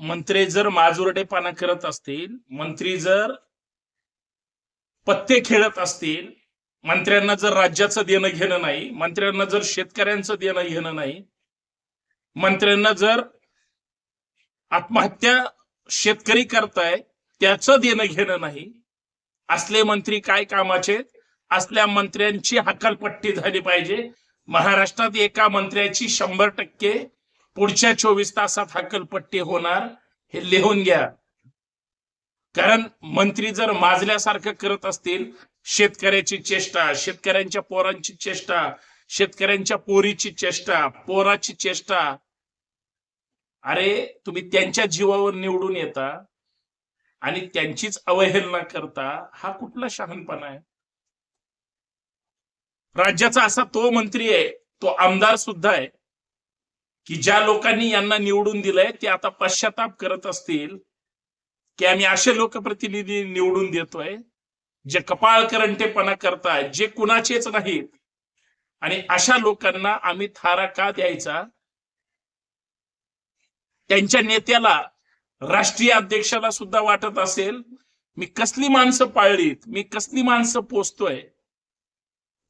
मंत्री जर माजुरडेपणा करत असतील मंत्री जर पत्ते खेळत असतील मंत्र्यांना जर राज्याचं देणं घेणं नाही मंत्र्यांना जर शेतकऱ्यांचं देणं घेणं नाही मंत्र्यांना जर आत्महत्या शेतकरी करताय त्याचं देणं घेणं नाही असले मंत्री काय कामाचे असल्या मंत्र्यांची हकालपट्टी झाली पाहिजे. महाराष्ट्रात एका मंत्र्याची शंभर टक्के पुढच्या चोवीस तासात हकलपट्टी होणार हे लिहून घ्या. कारण मंत्री जर माजल्यासारखं करत असतील शेतकऱ्याची चेष्टा शेतकऱ्यांच्या पोरांची चेष्टा शेतकऱ्यांच्या पोरीची चेष्टा पोराची चेष्टा अरे तुम्ही त्यांच्या जीवावर निवडून येता आणि त्यांचीच अवहेलना करता हा कुठला शहाणपणा आहे? राज्याचा असा तो मंत्री आहे तो आमदार सुद्धा आहे की ज्या लोकांनी यांना निवडून दिलंय ते आता पश्चाताप करत असतील की आम्ही असे लोकप्रतिनिधी निवडून देतोय जे कपाळ करंटेपणा करतात जे कुणाचेच नाहीत. आणि अशा लोकांना आम्ही थारा का द्यायचा? त्यांच्या नेत्याला राष्ट्रीय अध्यक्षाला सुद्धा वाटत असेल मी कसली माणसं पाळलीत मी कसली माणसं पोचतोय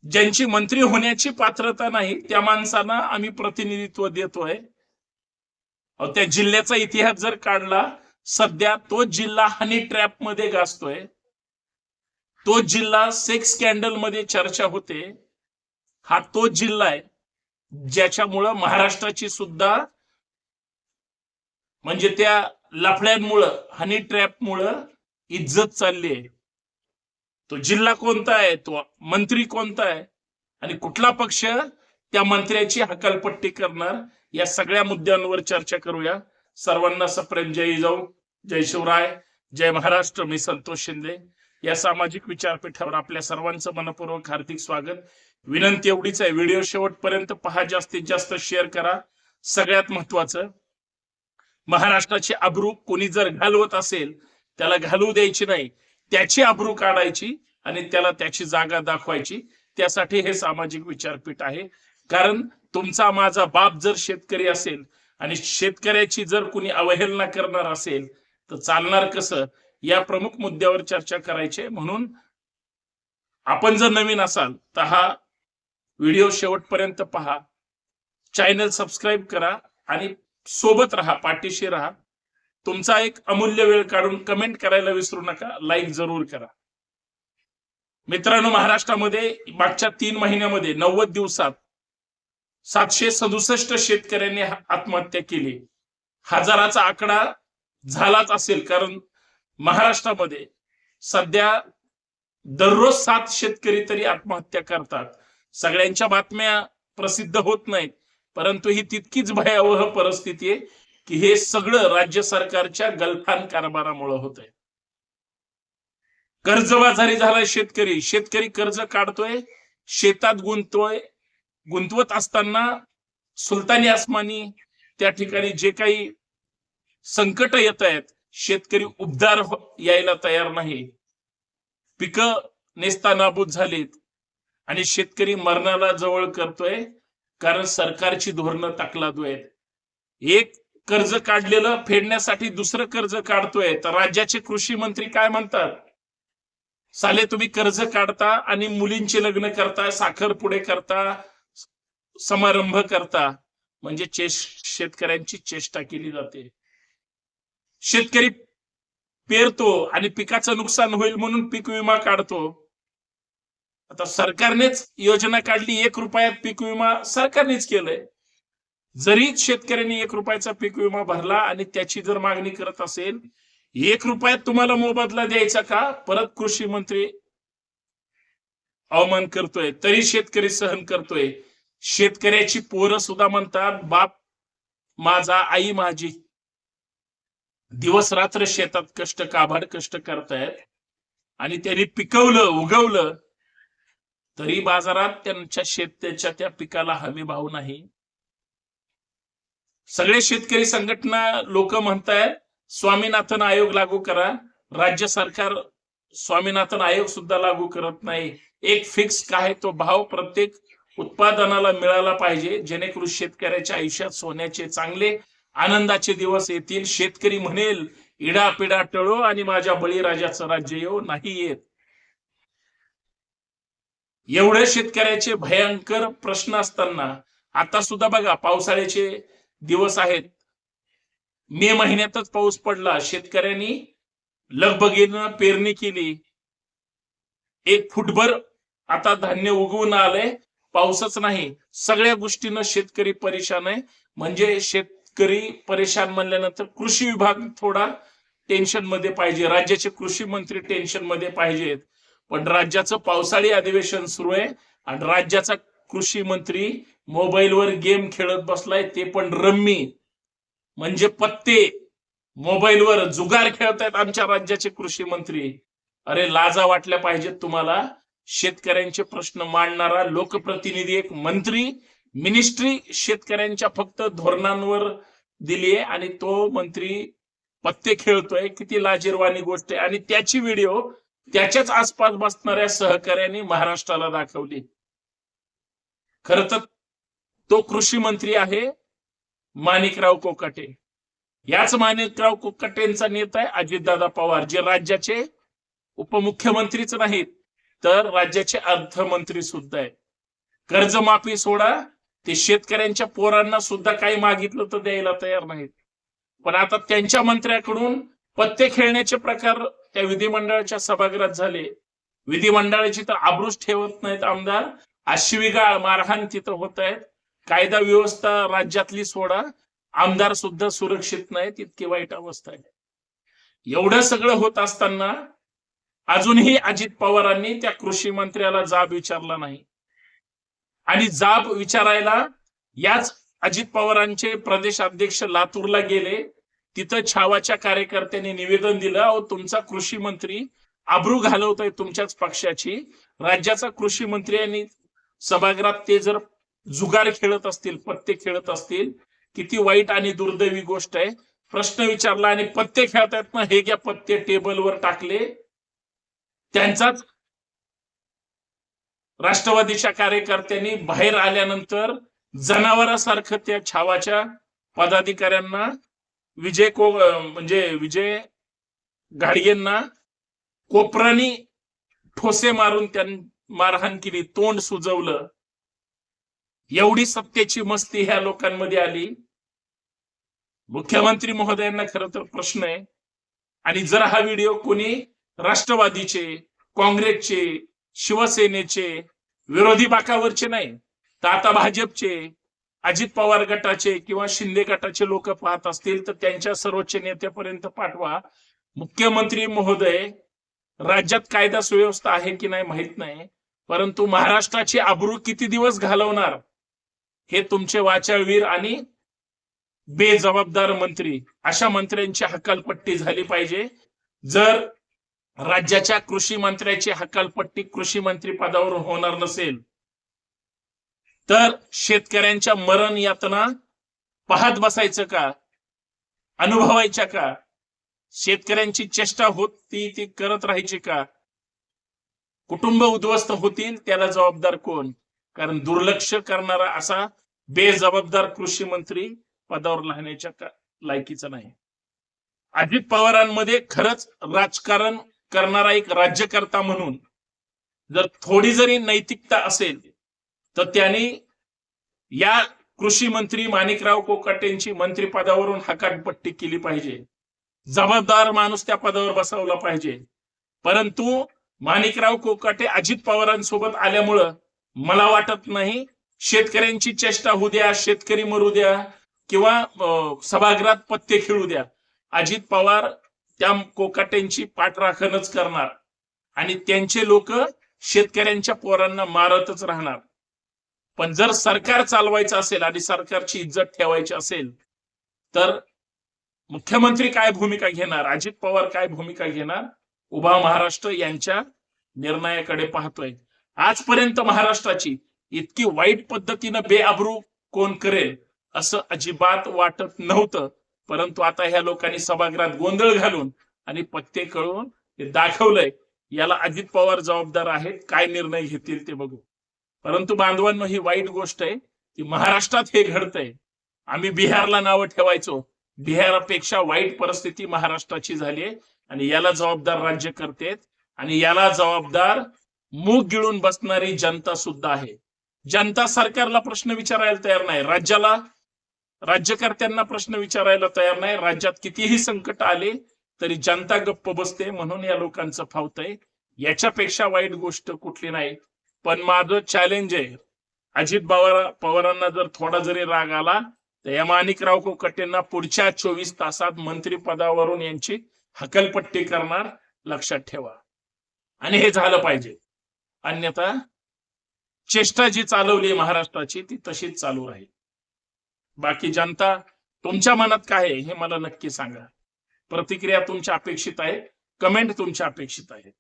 ज्यांची मंत्री होण्याची पात्रता नाही त्या माणसांना आम्ही प्रतिनिधित्व देतोय. त्या जिल्ह्याचा इतिहास जर काढला सध्या तो जिल्हा हनी ट्रॅपमध्ये गाजतोय तो जिल्हा सेक्स स्कॅन्डलमध्ये चर्चा होते. हा तो जिल्हा आहे ज्याच्यामुळं महाराष्ट्राची सुद्धा म्हणजे त्या लफड्यांमुळं हनी ट्रॅपमुळं इज्जत चालली आहे. तो जिल्हा कोणता आहे? तो मंत्री कोणता आहे? आणि कुठला पक्ष त्या मंत्र्याची हकालपट्टी करणार? या सगळ्या मुद्द्यांवर चर्चा करूया. सर्वांना सप्रेम. जय जाऊ. जय शिवराय. जय महाराष्ट्र. मी संतोष शिंदे. या सामाजिक विचारपीठावर आपल्या सर्वांचं मनपूर्वक हार्दिक स्वागत. विनंती एवढीच आहे. व्हिडिओ शेवटपर्यंत पहा. जास्तीत जास्त शेअर करा. सगळ्यात महत्वाचं महाराष्ट्राची अब्रू कोणी जर घालवत असेल त्याला घालवू द्यायची नाही. त्याची अब्रू काढायची आणि त्याला त्याची जागा दाखवायची. त्यासाठी हे सामाजिक विचारपीठ आहे. कारण तुमचा माझा बाप जर शेतकरी असेल आणि शेतकऱ्याची जर कुणी अवहेलना करणार असेल तर चालणार कसं? या प्रमुख मुद्द्यावर चर्चा करायची म्हणून आपण जर नवीन असाल तर हा व्हिडिओ शेवटपर्यंत पहा. चॅनल सबस्क्राईब करा आणि सोबत राहा पाठीशी राहा. तुमचा एक अमूल्य वेळ काढून कमेंट करायला विसरू नका. लाईक जरूर करा. मित्रांनो महाराष्ट्रामध्ये मागच्या तीन महिन्यामध्ये नव्वद दिवसात सातशे सदुसष्ट शेतकऱ्यांनी आत्महत्या केली. हजाराचा आकडा झालाच असेल कारण महाराष्ट्रामध्ये सध्या दररोज सात शेतकरी तरी आत्महत्या करतात. सगळ्यांच्या बातम्या प्रसिद्ध होत नाहीत परंतु ही तितकीच भयावह परिस्थिती आहे. की हे सगळं राज्य सरकारच्या गलथान कारभारामुळे होत आहे कर्जबाजारी झालाय शेतकरी. शेतकरी कर्ज काढतोय शेतात गुंततोय. गुंतवत असताना सुलतानी आसमानी त्या ठिकाणी जे काही संकट येत आहेत शेतकरी उबदार यायला तयार नाही. पिकं नेस्ता नाबूद झालीत आणि शेतकरी मरणाला जवळ करतोय कारण सरकारची धोरणं ताकलादू आहेत. एक कर्ज काढलेलं फेडण्यासाठी दुसरं कर्ज काढतोय. तर राज्याचे कृषी मंत्री काय म्हणतात? साले तुम्ही कर्ज काढता आणि मुलींचे लग्न करता साखर पुढे करता समारंभ करता. म्हणजे शेतकऱ्यांची चेष्टा केली जाते. शेतकरी पेरतो आणि पिकाचं नुकसान होईल म्हणून पीक विमा काढतो. आता सरकारनेच योजना काढली एक रुपयात पीक विमा सरकारनेच केलंय. जरी शेतकऱ्यांनी एक रुपयाचा पीक विमा भरला आणि त्याची जर मागणी करत असेल एक रुपयात तुम्हाला मोबदला द्यायचा का? परत कृषी मंत्री अवमान करतोय तरी शेतकरी सहन करतोय. शेतकऱ्याची पोरं सुद्धा म्हणतात बाप माझा आई माझी. दिवस रात्र शेतात कष्ट काभाड कष्ट करतायत आणि त्यांनी पिकवलं उगवलं तरी बाजारात त्यांच्या शेत्याच्या त्या पिकाला हमी भाव नाही. सगळे शेतकरी संघटना लोक म्हणतायत स्वामीनाथन आयोग लागू करा. राज्य सरकार स्वामीनाथन आयोग सुद्धा लागू करत नाही. एक फिक्स काय तो भाव प्रत्येक उत्पादनाला मिळाला पाहिजे. जेणेकरून शेतकऱ्याच्या आयुष्यात सोन्याचे चांगले आनंदाचे दिवस येतील. शेतकरी म्हणेल इडा पिडा टळो आणि माझ्या बळीराजाचं राज्य येऊ नाही येत. एवढे शेतकऱ्याचे भयंकर प्रश्न असताना आता सुद्धा बघा पावसाळ्याचे दिवस आहेत. मे महिन्यातच पाऊस पडला. शेतकऱ्यांनी लगबगीनं पेरणी केली. एक फुटभर आता धान्य उगवून आलंय. पाऊसच नाही. सगळ्या गोष्टीनं शेतकरी परेशान आहे. म्हणजे शेतकरी परेशान म्हणल्यानंतर कृषी विभाग थोडा टेन्शनमध्ये पाहिजे. राज्याचे कृषी मंत्री टेन्शनमध्ये पाहिजेत. पण राज्याचं पावसाळी अधिवेशन सुरू आहे. आणि राज्याचा कृषी मंत्री मोबाईलवर गेम खेळत बसलाय ते पण रम्मी. म्हणजे पत्ते मोबाईलवर जुगार खेळतायत आमच्या राज्याचे कृषी मंत्री. अरे लाजा वाटल्या पाहिजेत तुम्हाला. शेतकऱ्यांचे प्रश्न मांडणारा लोकप्रतिनिधी एक मंत्री मिनिस्ट्री शेतकऱ्यांच्या फक्त धोरणांवर दिली आहे आणि तो मंत्री पत्ते खेळतोय. किती लाजीरवाणी गोष्ट आहे. आणि त्याची व्हिडिओ त्याच्याच आसपास बसणाऱ्या सहकाऱ्यांनी महाराष्ट्राला दाखवली. खर तर तो कृषी मंत्री आहे माणिकराव कोकाटे. याच माणिकराव कोकाटेंचा नेता आहे अजितदादा पवार जे राज्याचे उपमुख्यमंत्रीच नाहीत तर राज्याचे अर्थमंत्री सुद्धा आहेत. कर्जमाफी सोडा ते शेतकऱ्यांच्या पोरांना सुद्धा काही मागितलं तर द्यायला तयार नाहीत. पण आता त्यांच्या मंत्र्याकडून पत्ते खेळण्याचे प्रकार त्या विधिमंडळाच्या सभागृहात झाले. विधिमंडळाची तर आब्रूच ठेवत नाहीत आमदार अश्विगाळ मारहाण तिथं होत आहेत कायदा व्यवस्था राज्यातली सोडा. आमदार सुद्धा सुरक्षित नाहीत इतकी वाईट अवस्था आहे. एवढं सगळं होत असताना अजूनही अजित पवारांनी त्या कृषी मंत्र्याला जाब विचारला नाही. आणि जाब विचारायला याच अजित पवारांचे प्रदेश अध्यक्ष लातूरला गेले. तिथं छावाच्या कार्यकर्त्यांनी निवेदन दिलं अहो तुमचा कृषी मंत्री आब्रू घालवतोय तुमच्याच पक्षाची. राज्याचा कृषी मंत्री आणि सभागृहात ते जर जुगार खेळत असतील पत्ते खेळत असतील किती वाईट आणि दुर्दैवी गोष्ट आहे. प्रश्न विचारला आणि पत्ते खेळतायत ना हे घ्या पत्ते टेबलवर टाकले. त्यांचाच राष्ट्रवादीच्या कार्यकर्त्यांनी बाहेर आल्यानंतर जनावरासारखं त्या छावाच्या पदाधिकाऱ्यांना विजय को म्हणजे विजय घाडगेंना कोपरानी ठोसे मारून त्यांनी मारहाण केली तोंड सुजवलं. एवढी सत्तेची मस्ती ह्या लोकांमध्ये आली. मुख्यमंत्री महोदयांना खरं तर प्रश्न आहे. आणि जर हा व्हिडिओ कोणी राष्ट्रवादीचे काँग्रेसचे शिवसेनेचे विरोधी बाकावरचे नाही तर आता भाजपचे अजित पवार गटाचे किंवा शिंदे गटाचे लोक पाहत असतील तर त्यांच्या सर्वोच्च नेत्यापर्यंत पाठवा. मुख्यमंत्री महोदय राज्यात कायदा सुव्यवस्था आहे की नाही माहीत नाही. परंतु महाराष्ट्राची आबरू किती दिवस घालवणार? हे तुमचे वाचाळवीर आणि बेजबाबदार मंत्री अशा मंत्र्यांची हकालपट्टी झाली पाहिजे. जर राज्याच्या कृषी मंत्र्याची हकालपट्टी कृषी मंत्री पदावर होणार नसेल तर शेतकऱ्यांच्या मरण यातना पाहत बसायचं का? अनुभवायच्या का? शेतकऱ्यांची चेष्टा होत ती ती करत राहायची का? कुटुंब उद्ध्वस्त होतील त्याला जबाबदार कोण? कारण दुर्लक्ष करणारा असा बेजबाबदार कृषी मंत्री पदावर राहण्याच्या लायकीचा नाही. अजित पवारांमध्ये खरंच राजकारण करणारा एक राज्यकर्ता म्हणून जर थोडी जरी नैतिकता असेल तर त्यांनी या कृषी मंत्री माणिकराव कोकाटेंची मंत्रिपदावरून हकाटपट्टी केली पाहिजे. जबाबदार माणूस त्या पदावर बसवला पाहिजे. परंतु माणिकराव कोकाटे अजित पवारांसोबत आल्यामुळं मला वाटत नाही शेतकऱ्यांची चेष्टा होऊ द्या शेतकरी मरू द्या किंवा सभागृहात पत्ते खेळू द्या. अजित पवार त्या कोकाट्यांची पाठराखणच करणार आणि त्यांचे लोक शेतकऱ्यांच्या पोरांना मारतच राहणार. पण जर सरकार चालवायचं असेल आणि सरकारची इज्जत ठेवायची असेल तर मुख्यमंत्री काय भूमिका घेणार अजित पवार काय भूमिका घेणार? उभा महाराष्ट्र यांच्या निर्णयाकडे पाहतोय. आजपर्यंत महाराष्ट्राची इतकी वाईट पद्धतीनं बेआबरू कोण करेल असं अजिबात वाटत नव्हतं. परंतु आता ह्या लोकांनी सभागृहात गोंधळ घालून आणि पत्ते कळून हे दाखवलंय. याला अजित पवार जबाबदार आहेत काय निर्णय घेतील ते बघू. परंतु बांधवांनो ही वाईट गोष्ट आहे की महाराष्ट्रात हे घडतंय. आम्ही बिहारला नावं ठेवायचो. बिहारापेक्षा वाईट परिस्थिती महाराष्ट्राची झाली आहे आणि याला जबाबदार राज्यकर्ते करते आणि याला जबाबदार मूग गिळून बसणारी जनता सुद्धा आहे. जनता सरकारला प्रश्न विचारायला तयार नाही. राज्याला राज्यकर्त्यांना प्रश्न विचारायला तयार नाही. राज्यात कितीही संकट आले तरी जनता गप्प बसते. म्हणून या लोकांचं फावतंय. याच्यापेक्षा वाईट गोष्ट कुठली नाही. पण माझं चॅलेंज आहे. अजित पवार पवारांना जर थोडा जरी राग आला तर या माणिकराव कोकटेंना पुढच्या चोवीस तासात मंत्रिपदावरून यांची हकलपट्टी करणार लक्षात ठेवा. आणि हे झालं पाहिजे. अन्यथा चेष्टा जी चालवली महाराष्ट्राची ती तशीच चालू राहील. बाकी जनता तुमच्या मनात काय आहे हे मला नक्की सांगा. प्रतिक्रिया तुमच्या अपेक्षित आहे कमेंट तुमच्या अपेक्षित आहे.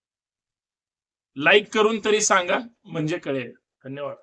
लाईक करून तरी सांगा म्हणजे कळेल. धन्यवाद.